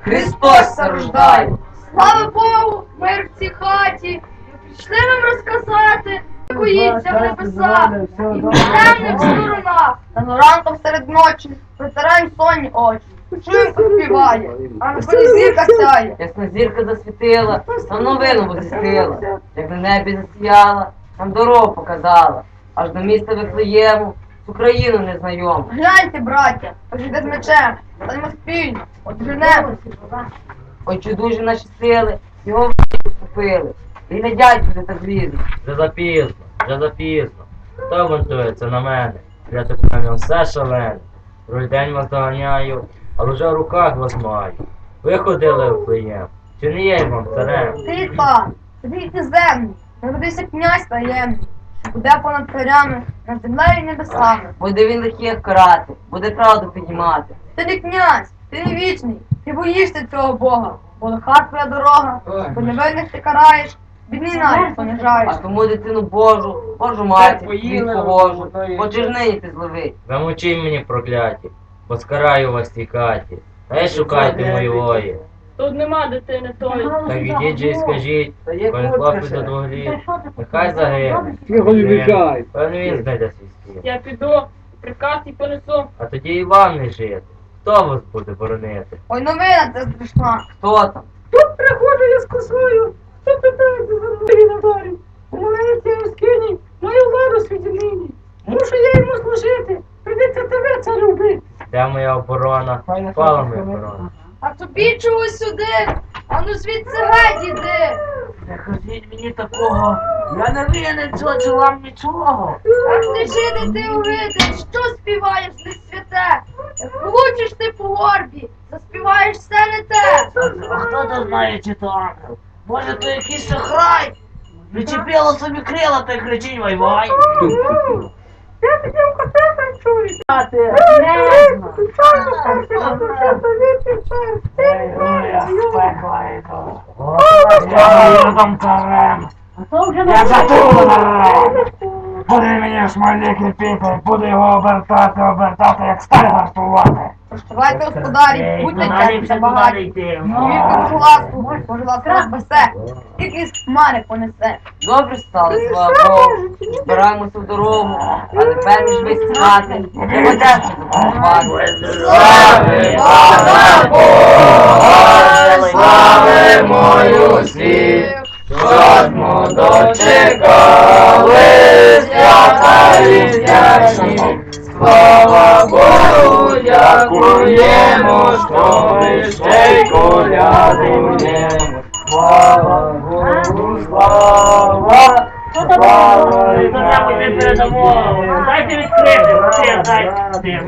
Христос рождає! Слава Богу, мир в цій хаті. Пішли вам розказати, як боїться в небесах і в темних сторонах. Рано ранком серед ночі протираємо сонні очі. Чуємо, як співає, а на полі зірка сяє. Ясна зірка засвітила, нам новину возвістила, як на небі засіяла, нам дорогу показала, аж до міста Вифлеєму, в Україну незнайому. Гляньте, браття, пожите з мечем, станемо спільно, от женемо. Ой, чудужі наші сили, його вступили, і не дядько так злізли. Вже запізно, вже запізно. Хто бунтується на мене? Я тут на ньому все шалене. Другий день вас доганяю, але вже в руках вас маю. Ви ходили в плеєм, чи не є вам царем? Ти пан, тобі ти землі, народився князь таємний, буде понад царями, над землею і небесами. Буде він лихих карати, буде правду піднімати. Ти не князь, ти не вічний, ти боїшся цього Бога, бо лиха твоя дорога, бо невинних ти караєш, бідний навіть понижаєш. А тому дитину Божу, Божу матір, світ погожу, хочеш нині ти зловить. Замочи мені прокляті, бо скараю вас цій хаті. Не шукайте моєї. Тут нема дитини тої. Так ідіть же і скажіть, коли хлопець до двох літ, нехай загине. Його не вважай. Певно він знайде свій стіл. Я піду, приказ і понесу. А тоді і вам не жити. Хто вас буде боронити? Ой, новина це страшна. Хто там? Тут приходжу я з косою. Хто питається за мною на дарі? Умоляється я скині, мою владу світі нині. Мушу я йому служити. Придеться тебе це любити. Де моя оборона? Впала моя оборона. А тобі чого сюди? А ну звідси геть іди. Не кажіть мені такого, я не винен, чочу вам нічого. Ах ти жиди, ти увидиш, що співаєш не святе? Як получиш ти по горбі, заспіваєш все не те. А хто то знає, чи то ангел? Може, то якийсь шахрай? Причепило собі крила та й кричить вай-вай. Я тоді в котелах чую. А ти Я там царем. Я затулен. Буде мені смолік ліпити, буду його обертати, обертати, як сталь гартувати. Прощавайте, господарі, будьте чесні та багаті. Вірте Божу ласку, Божу ласку вас спасе, тільки з хмари понесе. Добре стало, слава Богу. Збираємося в дорогу, а тепер між весь хати. Ведеться допомагати. Слави Бога Бога, славимо світ, Жодмо дочекали різдвяні. Слава Богу, дякуємо, що ми ще й колядуємо. Слава Богу, слава, слава і Дайте відкрити, дайте, дайте.